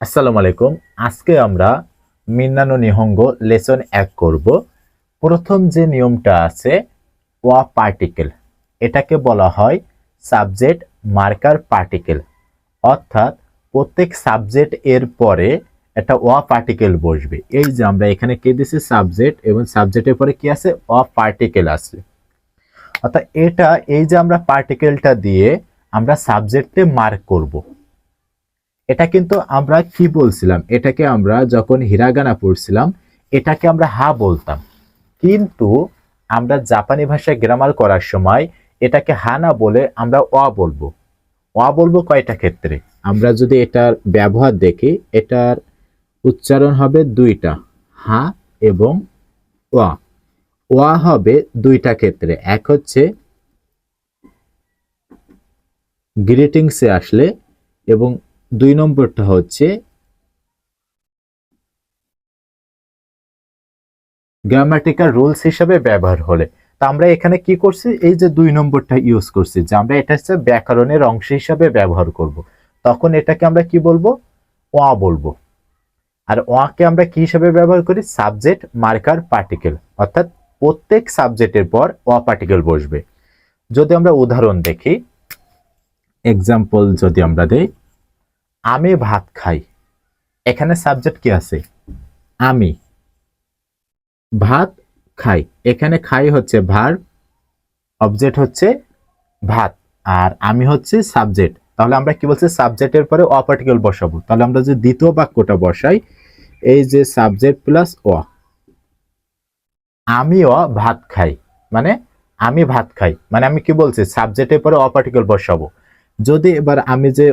আসসালামু আলাইকুম। আজকে আমরা মিন্নানো নিহঙ্গ লেসন এক করব। প্রথম যে নিয়মটা আছে ওয়া পার্টিকেল, এটাকে বলা হয় সাবজেক্ট মার্কার পার্টিকেল। অর্থাৎ প্রত্যেক সাবজেক্ট এর পরে একটা ওয়া পার্টিকেল বসবে। এই যে আমরা এখানে কে দিছি? সাবজেক্ট, এবং সাবজেক্টের পরে কি আছে? ওয়া পার্টিকেল আছে। অর্থাৎ এটা, এই যে আমরা পার্টিকেলটা দিয়ে আমরা সাবজেক্টে মার্ক করব। এটা কিন্তু আমরা কি বলছিলাম? এটাকে আমরা যখন হিরাগানা পড়ছিলাম, এটাকে আমরা হা বলতাম। কিন্তু আমরা জাপানি ভাষায় গ্রামার করার সময় এটাকে হা না বলে আমরা অ বলব। অ বলব কয়টা ক্ষেত্রে? আমরা যদি এটার ব্যবহার দেখি, এটার উচ্চারণ হবে দুইটা, হা এবং ওয়া ওয়া হবে দুইটা ক্ষেত্রে। এক হচ্ছে গ্রিটিংসে আসলে এবং দুই নম্বরটা হচ্ছে গ্রামাটিক্যাল রুলস হিসাবে ব্যবহার হলে। তা আমরা এখানে কি করছি? এই যে দুই নম্বরটা ইউজ করছি যে আমরা এটা হচ্ছে ব্যাকরণের অংশ হিসাবে ব্যবহার করব। তখন এটাকে আমরা কি বলব? ওয়া বলব। আর ওয়াকে আমরা কি হিসাবে ব্যবহার করি? সাবজেক্ট মার্কার পার্টিকেল অর্থাৎ প্রত্যেক সাবজেক্টের পর ওয়া পার্টিকেল বসবে। যদি আমরা উদাহরণ দেখি এক্সাম্পল যদি আমরা দেই আমি ভাত খাই। এখানে সাবজেক্ট কি আছে? আমি ভাত খাই। এখানে খাই হচ্ছে ভার অবজেক্ট হচ্ছে ভাত। আর আমি হচ্ছে সাবজেক্ট তাহলে আমরা কি বলছি? সাবজেক্টের পরে অপার্টিকেল বসাবো। তাহলে আমরা যে দ্বিতীয় বাক্যটা বসাই, এই যে সাবজেক্ট প্লাস অ। আমিও ভাত খাই। মানে আমি ভাত খাই। মানে আমি কি বলছি? সাবজেক্টের পরে অপার্টিকেল বসাবো। যদি এবার আমি যে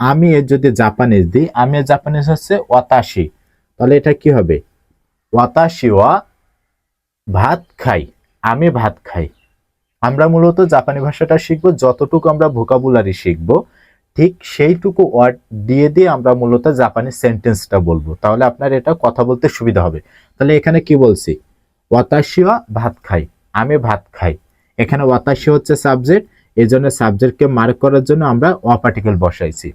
আমি এর যদি জাপানিজ দিই, আমি এর জাপানিজ হচ্ছে ওয়াতাশি। তাহলে এটা কি হবে? ওয়াতাশি ওয়া ভাত খাই। আমি ভাত খাই। আমরা মূলত জাপানি ভাষাটা শিখব, যতটুকু আমরা ভোকাবুলারি শিখব, ঠিক সেইটুকু ওয়ার্ড দিয়ে দিয়ে আমরা মূলত জাপানি সেন্টেন্সটা বলব। তাহলে আপনার এটা কথা বলতে সুবিধা হবে। তাহলে এখানে কি বলছি? ওয়াতাশি ওয়া ভাত খাই। আমি ভাত খাই। এখানে ওয়াতাশি হচ্ছে সাবজেক্ট এই জন্য সাবজেক্টকে মার্ক করার জন্য আমরা অপার্টিকেল বসাইছি।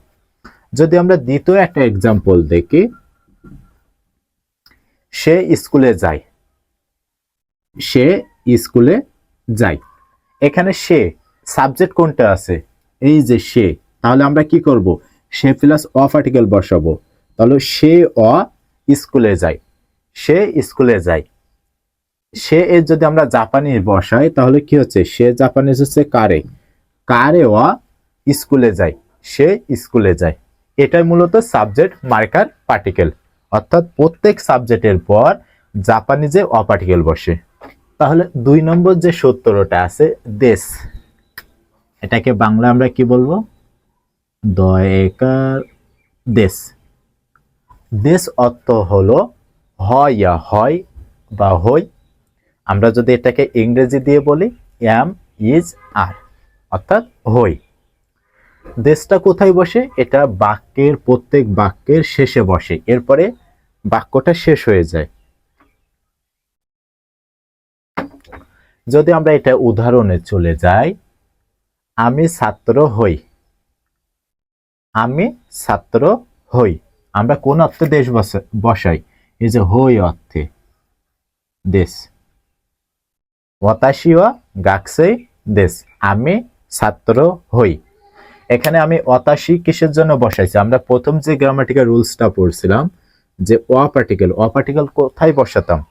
যদি আমরা দ্বিতীয় একটা এক্সাম্পল দেখি, সে স্কুলে যায়। সে স্কুলে যায়। এখানে সে সাবজেক্ট কোনটা আছে? এই যে সে, তাহলে আমরা কি করব? সে প্লাস অফ আর্টিকেল বসাবো। তাহলে সে অ স্কুলে যায়। সে স্কুলে যায়। সে এর যদি আমরা জাপানি বসাই, তাহলে কি হচ্ছে? সে জাপানিজ হচ্ছে কারে। কারে অ স্কুলে যায়। সে স্কুলে যায়। এটাই মূলত সাবজেক্ট মার্কার পার্টিকেল অর্থাৎ প্রত্যেক সাবজেক্টের পর জাপানিজে অপার্টিকেল বসে। তাহলে দুই নম্বর যে সত্তরটা আছে, দেশ। এটাকে বাংলা আমরা কি বলব? দয়কার দেশ। দেশ অর্থ হলো হয় ইয়া হয় বা হই। আমরা যদি এটাকে ইংরেজি দিয়ে বলি এম ইজ আর অর্থাৎ হই। দেশটা কোথায় বসে? এটা বাক্যের প্রত্যেক বাক্যের শেষে বসে। এরপরে বাক্যটা শেষ হয়ে যায়। যদি আমরা এটা উদাহরণে চলে যাই, আমি ছাত্র হই। আমি ছাত্র হই। আমরা কোন অর্থে দেশ বসা- বসাই? এই যে হই অর্থে দেশ। ওয়াতাশিওয়া গাকসেই দেশ। আমি ছাত্র হই। এখানে আমি অতাশি কিসের জন্য বসাইছি? আমরা প্রথম যে গ্রামাটিক্যাল রুলসটা পড়ছিলাম, যে অ পার্টিকেল অ পার্টিকেল কোথায় বসাতাম?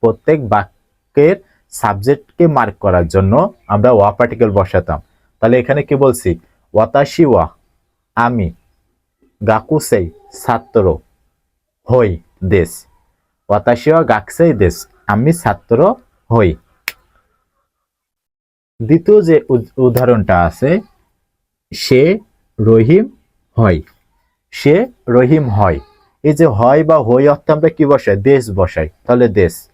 প্রত্যেক বাক্যের সাবজেক্টকে মার্ক করার জন্য আমরা ওয়া পার্টিকেল বসাতাম। তাহলে এখানে কি বলছি? ওয়াতাশি ওয়া, আমি, গাকুসেই, ছাত্র, হই, দেশ। ওয়াতাশি ওয়া, গাকসেই, দেশ, আমি, ছাত্র, হই। দ্বিতীয় যে উদ- উদাহরণটা আছে সে রহিম হয়। সে রহিম হয়। এই যে হয় বা হই অর্থে আমরা কি বসাই? দেশ বসাই। তাহলে দেশ।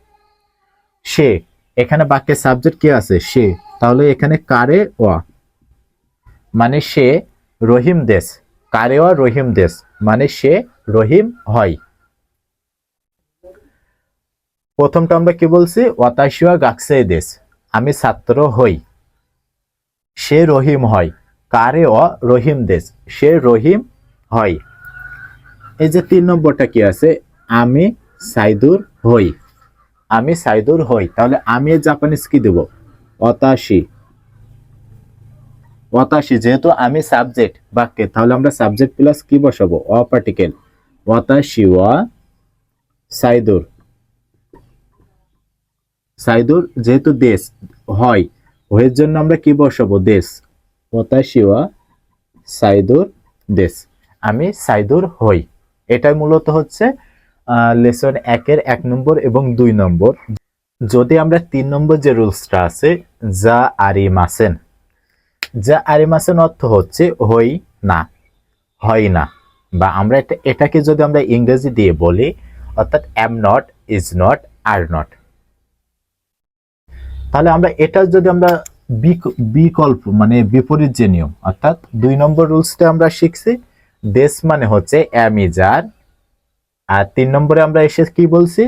সে, এখানে বাক্যের সাবজেক্ট কি আছে? সে। তাহলে এখানে কারে ওয়া মানে সে রহিম দেশ। কারে ওয়া রহিম দেশ। মানে সে রহিম হয়। প্রথমটা আমরা কি বলছি? ওয়াতাশিয়া গাকসে দেশ। আমি ছাত্র হই। সে রহিম হয়। কারে অ রহিম দেশ, সে রহিম হয়। এই যে তিন নম্বরটা কি আছে? আমি সাইদুর হই। আমি সাইদুর হই, তাহলে আমি জাপানিজ কি দেব? অতাশি। অতাশি, যেহেতু আমি সাবজেক্ট বাক্যে, তাহলে আমরা সাবজেক্ট প্লাস কি বসাবো? অ পার্টিকেল অতাশি ওয়া সাইদুর। সাইদুর যেহেতু দেশ, হয় হয়ের জন্য আমরা কি বসাবো? দেশ। অতাশি ওয়া সাইদুর দেশ। আমি সাইদুর হই। এটাই মূলত হচ্ছে লেসন একের এক নম্বর এবং দুই নম্বর। যদি আমরা তিন নম্বর যে রুলসটা আছে, যা আরি মাসেন যা আরিমাসেন অর্থ হচ্ছে হই না, হয় না। বা আমরা এটা, এটাকে যদি আমরা ইংরেজি দিয়ে বলি, অর্থাৎ am not is not are not তাহলে আমরা এটা যদি আমরা বিকল্প মানে বিপরীত যে নিয়ম, অর্থাৎ দুই নম্বর রুলসটা আমরা শিখছি দেশ মানে হচ্ছে অ্যাম ইজ আর তিন নম্বরে আমরা এসে কি বলছি?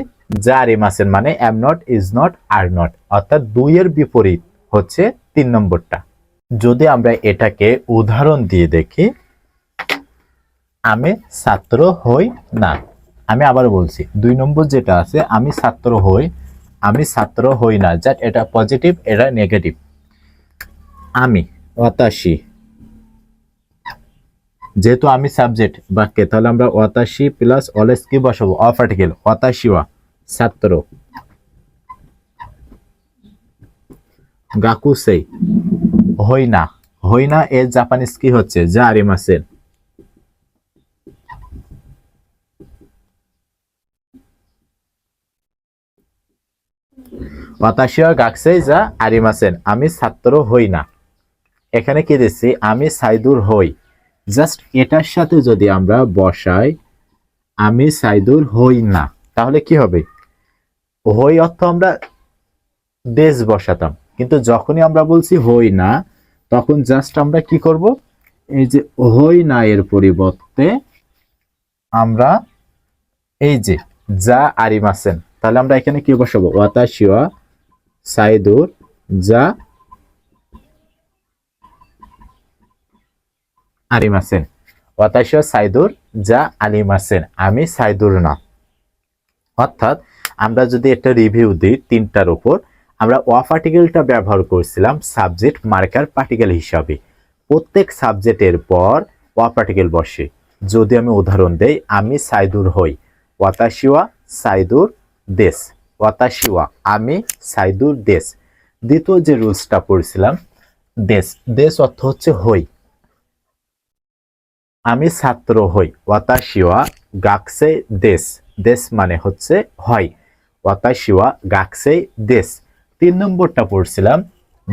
যার ইমাসেন মানে am not is not are not অর্থাৎ দুইয়ের বিপরীত হচ্ছে তিন নম্বরটা। যদি আমরা এটাকে উদাহরণ দিয়ে দেখি, আমি ছাত্র হই না, আমি আবার বলছি, দুই নম্বর যেটা আছে, আমি ছাত্র হই, আমি ছাত্র হই না যাট এটা পজিটিভ এটা নেগেটিভ আমি অতাশি যেহেতু আমি সাবজেক্ট, বাক্যে, তাহলে আমরা অতাশি প্লাস অলএস কি বসাবো? অফ আর্টিকেল অতাশিওয়া ছাত্র। গাকুসেই হই না হই না এর জাপানিজ কি হচ্ছে? যা আরিমাসেন অতাশিয়া গাকসেই যা আরিমাসেন আমি ছাত্র হই না এখানে কি দিচ্ছি? আমি সাইদুর হই। জাস্ট এটার সাথে যদি আমরা বসাই, আমি সাইদুর হই না। তাহলে কি হবে? হই অর্থ আমরা দেশ বসাতাম। কিন্তু যখনই আমরা বলছি হই না, তখন জাস্ট আমরা কি করব? এই যে হই না এর পরিবর্তে আমরা এই যে যা আরিমাসেন তাহলে আমরা এখানে কি বসাবো? ওয়াতাশিওয়া, সাইদুর, যা আরিমাসেন ওয়াতাশিওয়া সাইদুর যা আলিমাসেন আমি সাইদুর না। অর্থাৎ আমরা যদি একটা রিভিউ দিই তিনটার উপর, আমরা ওয়াফ আর্টিকেলটা ব্যবহার করছিলাম সাবজেক্ট মার্কার পার্টিকেল হিসাবে। প্রত্যেক সাবজেক্টের পর ওয়াফ আর্টিকেল বসে। যদি আমি উদাহরণ দেই, আমি সাইদুর হই। ওয়াতাশিওয়া সাইদুর দেশ। ওয়াতাশিওয়া আমি সাইদুর দেশ। দ্বিতীয় যে রুলসটা পড়ছিলাম, দেশ। দেশ অর্থ হচ্ছে হই। আমি ছাত্র হই। ওয়াতাশিওয়া গাকসে দেশ। দেশ মানে হচ্ছে হয়। ওয়াতাশিওয়া গাকসে দেশ। তিন নম্বরটা পড়ছিলাম।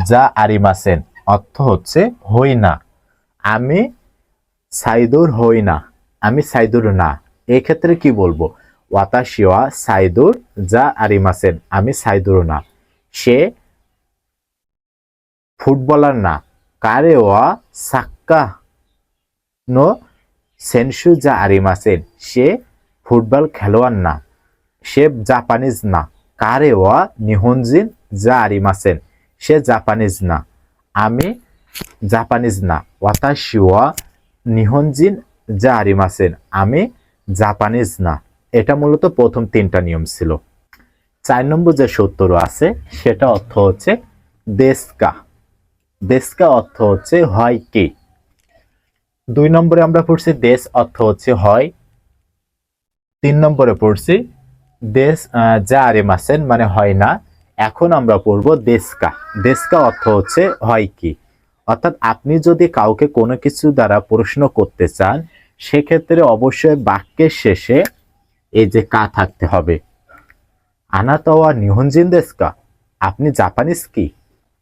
যা আরিমাসেন। অর্থ হচ্ছে হই না। আমি সাইদুর হই না। আমি সাইদুর না। এক্ষেত্রে কি বলব? ওয়াতাশিওয়া সাইদুর, যা আরিমাসেন। আমি সাইদুর না। সে ফুটবলার না। কারে ওয়া সাক্কা নো সেনসু যা আরিমাসেন সে ফুটবল খেলোয়াড় না সে জাপানিজ না কারে ওয়া নিহনজিন যা আরিমাসেন সে জাপানিজ না আমি জাপানিজ না ওয়াতাশি ওয়া নিহনজিন যা আরিমাসেন আমি জাপানিজ না এটা মূলত প্রথম তিনটা নিয়ম ছিল চার নম্বর যে সত্তর আছে সেটা অর্থ হচ্ছে দেশকা দেশকা অর্থ হচ্ছে হয় কি দুই নম্বরে আমরা পড়ছি দেশ অর্থ হচ্ছে হয়। তিন নম্বরে পড়ছি দেশ যা আরেমাসেন মানে হয় না। এখন আমরা পড়ব দেশকা। দেশকা অর্থ হচ্ছে হয় কি? অর্থাৎ আপনি যদি কাউকে কোনো কিছু দ্বারা প্রশ্ন করতে চান, সেক্ষেত্রে অবশ্যই বাক্যের শেষে এই যে কা থাকতে হবে। আনাতাওয়া নিহঞ্জিন দেশকা? আপনি জাপানিজ কি?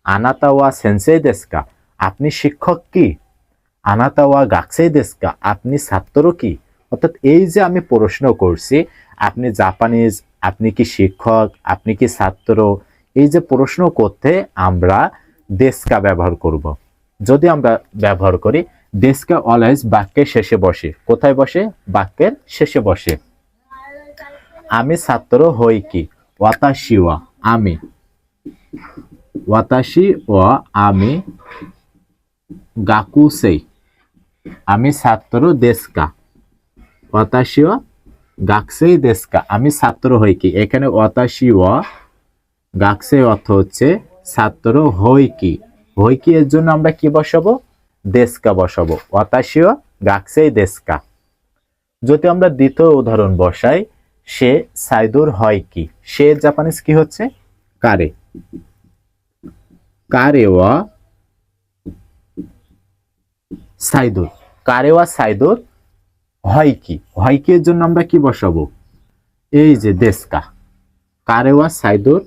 আনাতাওয়া সেন্সেই দেশকা? আপনি শিক্ষক কি? আনাতাওয়া গাকসেই দেশকা, আপনি ছাত্র কি? অর্থাৎ এই যে আমি প্রশ্ন করছি, আপনি জাপানিজ, আপনি কি শিক্ষক, আপনি কি ছাত্র, এই যে প্রশ্ন করতে আমরা দেশকা ব্যবহার করব। যদি আমরা ব্যবহার করি, দেশকা অলওয়েজ বাক্যের শেষে বসে। কোথায় বসে? বাক্যের শেষে বসে। আমি ছাত্র হই কি? ওয়াতাশিওয়া আমি। ওয়াতাশি ও আমি গাকুসেই আমি ছাত্র দেশকা। ওয়াতাশিও গাকসেই দেশকা। আমি ছাত্র হই কি? এখানে ওয়াতাশিও গাকসেই অর্থ হচ্ছে ছাত্র হই কি? হই কি এর জন্য আমরা কি বসাবো? দেশকা বসাবো। ওয়াতাশিও গাকসেই দেশকা। যদি আমরা দ্বিতীয় উদাহরণ বসাই, সে সাইদুর হয় কি? সে জাপানিজ কি হচ্ছে? কারে। কারেওয়া সাইদুর। কারেওয়া সাইদুর হয় কি হয় কি এর জন্য আমরা কি বসাবো? এই যে দেশকা। কারেওয়া সাইদুর,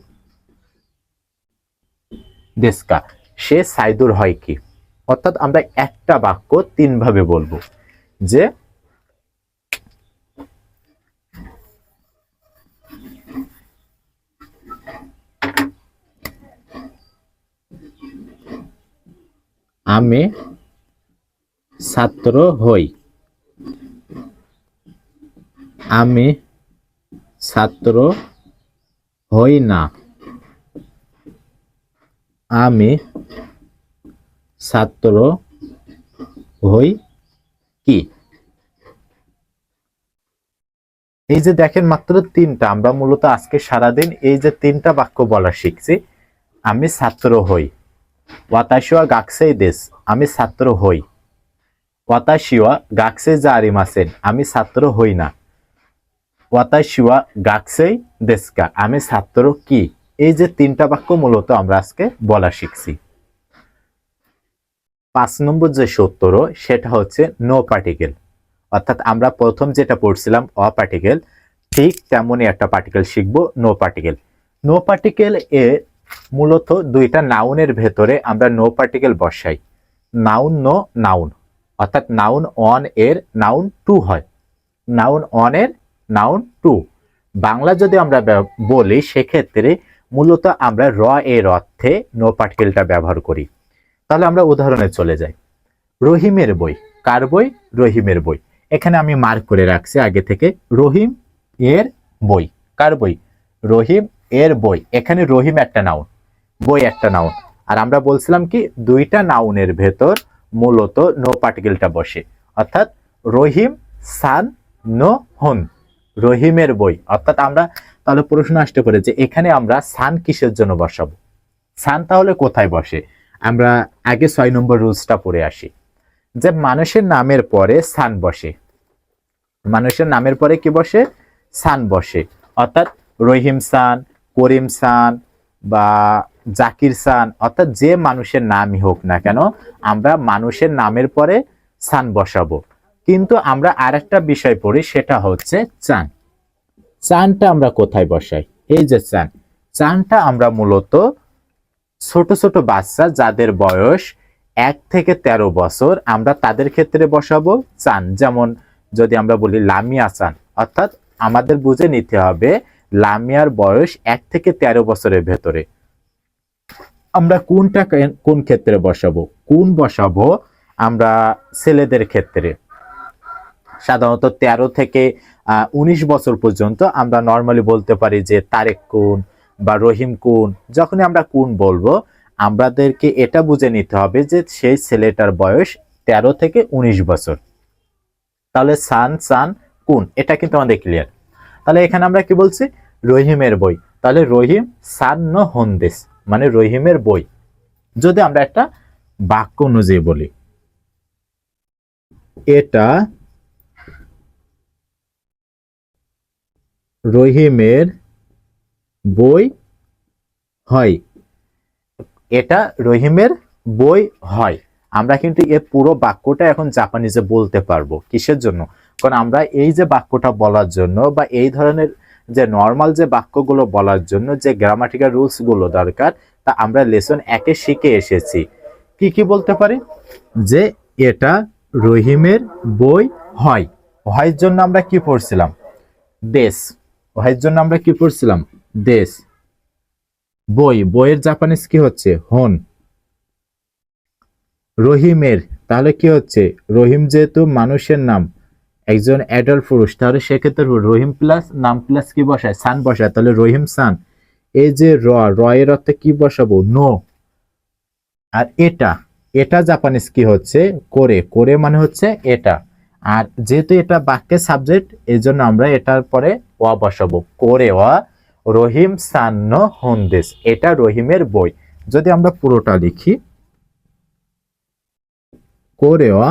দেশকা। সে সাইদুর হয় কি অর্থাৎ আমরা একটা বাক্য তিন ভাবে বলব। যে আমি ছাত্র হই। আমি ছাত্র হই না। আমি ছাত্র হই কি? এই যে দেখেন মাত্র তিনটা, আমরা মূলত আজকে সারাদিন এই যে তিনটা বাক্য বলা শিখছি। আমি ছাত্র হই। ওয়াতাশিওয়া গাকসেই দেশ, আমি ছাত্র হই। ওয়াতাশিওয়া গাকসে জারিমাসেন আমি ছাত্র হই না। ওয়াতাশিওয়া গাকসেই দেশকা, আমি ছাত্র কি? এই যে তিনটা বাক্য মূলত আমরা আজকে বলা শিখছি। পাঁচ নম্বর যে সত্তর সেটা হচ্ছে নো পার্টিকেল অর্থাৎ আমরা প্রথম যেটা পড়ছিলাম, অ পার্টিকেল ঠিক তেমনই একটা পার্টিকেল শিখব নো পার্টিকেল নো পার্টিকেল এ মূলত দুইটা নাউনের ভেতরে আমরা নো পার্টিকেল বসাই। নাউন নো নাউন অর্থাৎ নাউন অন এর নাউন টু হয়। নাউন অন এর নাউন টু বাংলা যদি আমরা বলি, সেক্ষেত্রে মূলত আমরা র এর অর্থে নো পার্টিকেলটা ব্যবহার করি। তাহলে আমরা উদাহরণে চলে যাই। রহিমের বই। কার বই? রহিমের বই। এখানে আমি মার্ক করে রাখছি আগে থেকে। রহিম এর বই। কার বই? রহিম এর বই। এখানে রহিম একটা নাউন বই একটা নাউন আর আমরা বলছিলাম কি, দুইটা নাউনের ভেতর মূলত নো পার্টিকেলটা বসে। অর্থাৎ রহিম, সান নো হন রহিমের বই। অর্থাৎ আমরা তাহলে প্রশ্ন আসতে পারে যে এখানে আমরা সান কিসের জন্য বসাবো? সান তাহলে কোথায় বসে? আমরা আগে ছয় নম্বর রুলসটা পড়ে আসি। যে মানুষের নামের পরে সান বসে। মানুষের নামের পরে কি বসে? সান বসে। অর্থাৎ রহিম সান, করিম সান বা জাকির সান, অর্থাৎ যে মানুষের নামই হোক না কেন, আমরা মানুষের নামের পরে সান বসাবো। কিন্তু আমরা আরেকটা বিষয় পড়ি, সেটা হচ্ছে চান। চানটা আমরা কোথায় বসাই? এই যে চান। চানটা আমরা মূলত ছোট ছোট বাচ্চা যাদের বয়স এক থেকে ১৩ বছর, আমরা তাদের ক্ষেত্রে বসাবো চান। যেমন যদি আমরা বলি লামিয়া চান, অর্থাৎ আমাদের বুঝে নিতে হবে লামিয়ার বয়স এক থেকে ১৩ বছরের ভেতরে। আমরা কোনটা কোন ক্ষেত্রে বসাবো? কোন বসাবো আমরা ছেলেদের ক্ষেত্রে? সাধারণত ১৩ থেকে উনিশ বছর পর্যন্ত আমরা নর্মালি বলতে পারি যে তারেক কোন বা রহিম কোন, যখনই আমরা কোন বলব, আমাদেরকে এটা বুঝে নিতে হবে যে সেই ছেলেটার বয়স ১৩ থেকে উনিশ বছর। তাহলে সান সান, কোন? এটা কিন্তু আমাদের ক্লিয়ার তাহলে এখানে আমরা কি বলছি? রহিমের বই। তাহলে রহিম সান ন হন্দেস মানে রহিমের বই। যদি আমরা একটা বাক্য অনুযায়ী বলি। এটা রহিমের বই হয়। এটা রহিমের বই হয়। আমরা কিন্তু এর পুরো বাক্যটা এখন জাপানিজে বলতে পারব কিসের জন্য? কারণ আমরা এই যে বাক্যটা বলার জন্য বা এই ধরনের যে নর্মাল যে বাক্যগুলো বলার জন্য যে গ্রামাটিক্যাল রুলসগুলো দরকার, তা আমরা লেসন একে শিখে এসেছি। কি কি বলতে পারি? যে এটা রহিমের বই হয়। হয়ের জন্য আমরা কি পড়ছিলাম? দেশ। হয়ের জন্য আমরা কি পড়ছিলাম? দেশ। বই। বইয়ের জাপানিজ কি হচ্ছে? হন। রহিমের। তাহলে কি হচ্ছে? রহিম যেহেতু মানুষের নাম একজন অ্যাডাল্ট পুরুষ, তাহলে সেক্ষেত্রে রহিম প্লাস নাম প্লাস কি বসায়? সান বসায়। তাহলে রহিম সান এই যে র র এর অর্থে কি বসাবো? নো আর এটা এটা জাপানিজ কি হচ্ছে? করে করে মানে হচ্ছে এটা আর যেহেতু এটা বাক্যের সাবজেক্ট এই জন্য আমরা এটার পরে ওয়া বসাবো। করে ওয়া রহিম সান্ন হন্দেস এটা রহিমের বই। যদি আমরা পুরোটা লিখি করে ওয়া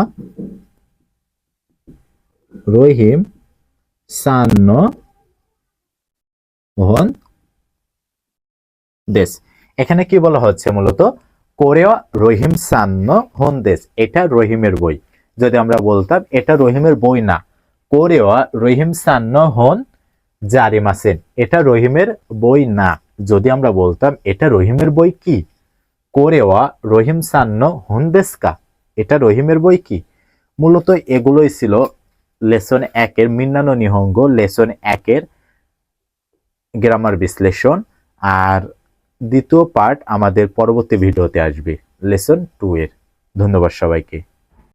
রহিম সান্ন হন দেশ। এখানে কি বলা হচ্ছে মূলত? কোরেওয়া রহিম সান্ন হন দেশ। এটা রহিমের বই। যদি আমরা বলতাম, এটা রহিমের বই না। কোরেওয়া রহিম সান্ন হন জারিমাসেন এটা রহিমের বই না। যদি আমরা বলতাম, এটা রহিমের বই কি? কোরেওয়া রহিম সান্ন হন দেশকা এটা রহিমের বই কি? মূলত এগুলোই ছিল লেসন একের, মিন্নানো নিহঙ্গ, লেসন একের গ্রামার বিশ্লেষণ। আর দ্বিতীয় পার্ট আমাদের পরবর্তী ভিডিওতে আসবে, লেসন টু এর। ধন্যবাদ সবাইকে।